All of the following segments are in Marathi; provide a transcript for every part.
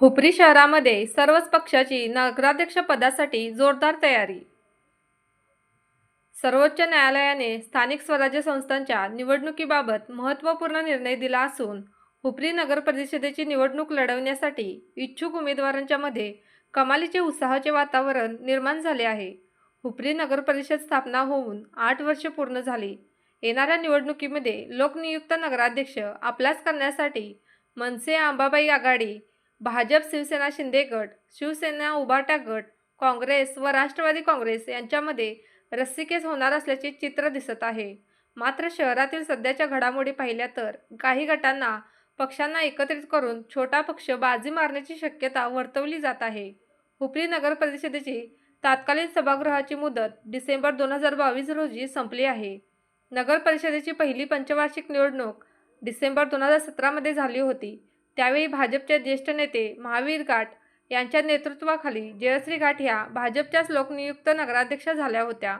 हुपरी शहरामध्ये सर्वच पक्षाची नगराध्यक्ष पदासाठी जोरदार तयारी. सर्वोच्च न्यायालयाने स्थानिक स्वराज्य संस्थांच्या निवडणुकीबाबत महत्त्वपूर्ण निर्णय दिला असून हुपरी नगर परिषदेची निवडणूक लढवण्यासाठी इच्छुक उमेदवारांच्या मध्ये कमालीचे उत्साहाचे वातावरण निर्माण झाले आहे. हुपरी नगर परिषद स्थापना होऊन आठ वर्षे पूर्ण झाली. येणाऱ्या निवडणुकीमध्ये लोकनियुक्त नगराध्यक्ष आपलाच करण्यासाठी मनसे आंबाबाई आघाडी भाजप शिवसेना शिंदे गट शिवसेना उभाटा गट काँग्रेस व राष्ट्रवादी काँग्रेस यांच्यामध्ये रस्सीकेस होणार असल्याचे चित्र दिसत आहे. मात्र शहरातील सध्याच्या घडामोडी पाहिल्या तर काही गटांना पक्षांना एकत्रित करून छोटा पक्ष बाजी मारण्याची शक्यता वर्तवली जात आहे. हुपरी नगर परिषदेची तात्कालीन सभागृहाची मुदत डिसेंबर दोन हजार बावीस रोजी संपली आहे. नगर परिषदेची पहिली पंचवार्षिक निवडणूक डिसेंबर दोन हजार सतरामध्ये झाली होती. त्यावेळी भाजपचे ज्येष्ठ नेते महावीर घाट यांच्या नेतृत्वाखाली जयश्री घाट ह्या भाजपच्याच लोकनियुक्त नगराध्यक्षा झाल्या होत्या.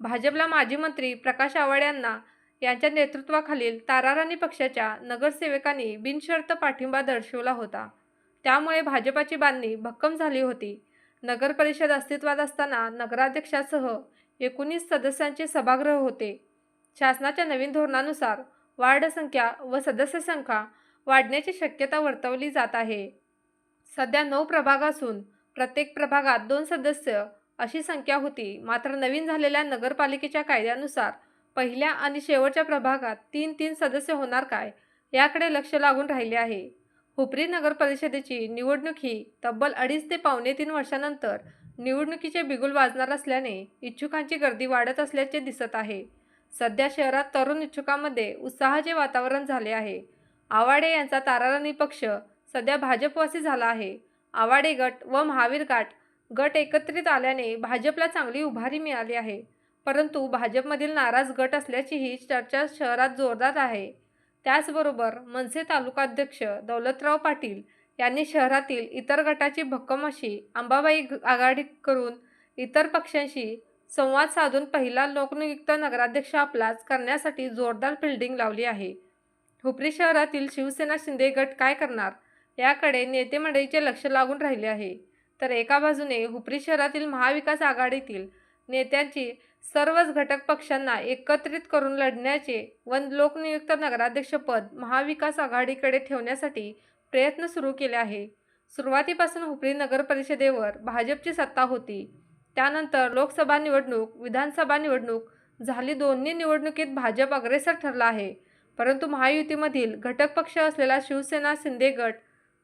भाजपला माजी मंत्री प्रकाश आवाड यांना यांच्या नेतृत्वाखालील ताराराणी पक्षाच्या नगरसेवकांनी बिनशर्त पाठिंबा दर्शवला होता. त्यामुळे भाजपाची बांधणी भक्कम झाली होती. नगर परिषद अस्तित्वात असताना नगराध्यक्षासह एकोणीस सदस्यांचे सभागृह होते. शासनाच्या नवीन धोरणानुसार वार्ड संख्या व सदस्य संख्या वाढण्याची शक्यता वर्तवली जात आहे. सध्या नऊ प्रभाग असून प्रत्येक प्रभागात दोन सदस्य अशी संख्या होती. मात्र नवीन झालेल्या नगरपालिकेच्या कायद्यानुसार पहिल्या आणि शेवटच्या प्रभागात तीन तीन सदस्य होणार काय याकडे लक्ष लागून राहिले आहे. हुपरी नगर परिषदेची निवडणूक ही तब्बल अडीच ते पावणे तीन वर्षानंतर निवडणुकीचे बिगुल वाजणार असल्याने इच्छुकांची गर्दी वाढत असल्याचे दिसत आहे. सध्या शहरात तरुण इच्छुकांमध्ये उत्साहाचे वातावरण झाले आहे. आवाडे यांचा ताराराणी पक्ष सध्या भाजपवासी झाला आहे. आवाडे गट व महावीर गाट गट एकत्रित आल्याने भाजपला चांगली उभारी मिळाली आहे. परंतु भाजपमधील नाराज गट असल्याचीही चर्चा शहरात जोरदार आहे. त्याचबरोबर मनसे तालुकाध्यक्ष दौलतराव पाटील यांनी शहरातील इतर गटाची भक्कम अशी अंबाबाई ग- आघाडी करून इतर पक्षांशी संवाद साधून पहिला लोकनियुक्त नगराध्यक्ष आपलाच करण्यासाठी जोरदार फिल्डिंग लावली आहे. ठोपरी शहरातील शिवसेना शिंदे गट काय करणार? याकडे नेते मंडळीचे लक्ष लागून राहिले आहे. तर एका बाजूने हुपरी शहरातील महाविकास आघाडीतील नेत्यांची सर्वच घटक पक्षांना एकत्रित करून लढण्याचे व लोकनियुक्त नगराध्यक्षपद महाविकास आघाडीकडे ठेवण्यासाठी प्रयत्न सुरू केले आहे. सुरुवातीपासून हुपरी नगर परिषदेवर भाजपची सत्ता होती. त्यानंतर लोकसभा निवडणूक विधानसभा निवडणूक झाली. दोन्ही निवडणुकीत भाजप अग्रेसर ठरला आहे. परंतु महायुतीमधील घटक पक्ष असलेला शिवसेना शिंदे गट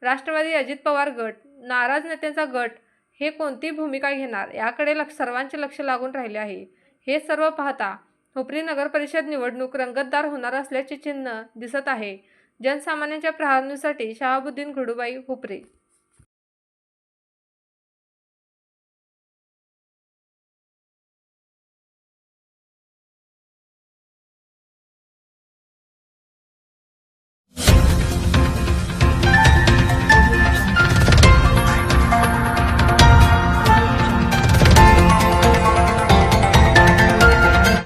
राष्ट्रवादी अजित पवार गट नाराज नेत्यांचा गट हे कोणती भूमिका घेणार याकडे लक्ष सर्वांचे लक्ष लागून राहिले आहे. हे सर्व पाहता हुपरी नगर परिषद निवडणूक रंगतदार होणार असल्याचे चिन्ह दिसत आहे. जनसामान्यांच्या प्रहारणीसाठी शहाबुद्दीन घुडूबाई हुपरी